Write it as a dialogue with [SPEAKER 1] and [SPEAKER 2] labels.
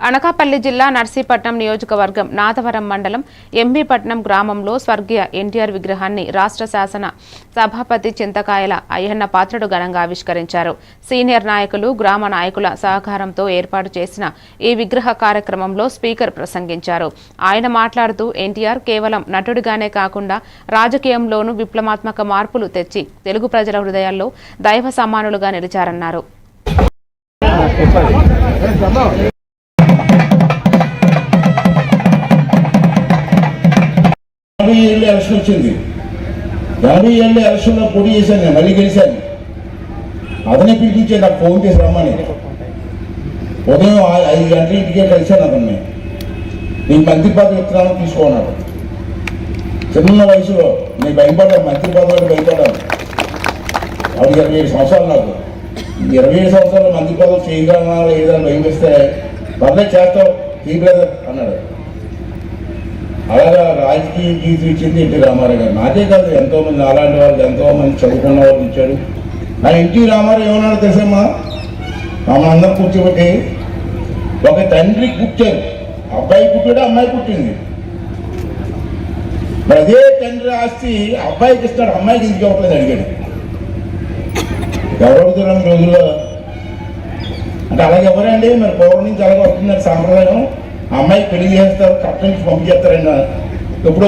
[SPEAKER 1] అనకాపల్లి జిల్లా నర్సీపట్నం నియోజకవర్గం నాథవరం మండలం ఎంబీపట్నం గ్రామంలో స్వర్గీయ ఎన్టీఆర్ విగ్రహాన్ని రాష్ట్ర శాసన సభాపతి చింతకాయల అయ్యన్న పాత్రుడు ఘనంగా ఆవిష్కరించారు. సీనియర్ నాయకులు గ్రామ నాయకుల సహకారంతో ఏర్పాటు చేసిన ఈ విగ్రహ కార్యక్రమంలో స్పీకర్ ప్రసంగించారు. ఆయన మాట్లాడుతూ ఎన్టీఆర్ కేవలం నటుడిగానే కాకుండా రాజకీయంలోనూ విప్లవాత్మక మార్పులు తెచ్చి తెలుగు ప్రజల హృదయాల్లో దైవ సమానులుగా నిలిచారన్నారు.
[SPEAKER 2] యాభై ఏళ్ళు ఎలక్షన్ వచ్చింది యాభై ఏళ్ళు ఎలక్షన్లో పోటీ చేశాను నేను మళ్ళీ గెలిచాను. అతనే పిలిపించే నాకు ఫోన్ చేసి రమ్మని. ఉదయం ఐదు గంటల ఇంటికే కలిశాను అతన్ని. నీ మంత్రి పదవి ఇస్తున్నాను తీసుకున్నాడు చిన్న వయసులో నేను భయపడ్డాను మంత్రి పదవి భయపడ్డాను. అప్పుడు ఇరవై ఏడు సంవత్సరాలు నాకు. ఇరవై ఏడు సంవత్సరాలు మంత్రి పదవి చేయగలనా ఏదైనా భయం వేస్తే పర్లేదు చేస్తావు తీయలేదు అన్నాడు. రాజకీయ గీతం ఇచ్చింది ఎన్టీ రామారావు గారు. నాకే కాదు ఎంతో మంది అలాంటి వాళ్ళు ఎంతో మంది చదువుకున్న వాళ్ళు ఇచ్చాడు నా ఎన్టీ రామారావు ఏమన్నాడు తెలుసమ్మా? మమ్మల్ని అందరం కూర్చోబెట్టి ఒక తండ్రి పుట్టారు. అబ్బాయి పుట్టాడు అమ్మాయి పుట్టింది. మరి అదే తండ్రి ఆస్తి అబ్బాయికి ఇస్తాడు అమ్మాయికి ఎందుకు ఇవ్వట్లేదు అడిగాడు. ఎవరు రోజుల్లో అంటే అలాగే ఎవరండి? మరి పౌరం నుంచి అలాగే వస్తుందండి సాంప్రదాయం. అమ్మాయి పెళ్ళి చేస్తారు కట్ట నుంచి పంపించేస్తారండి logró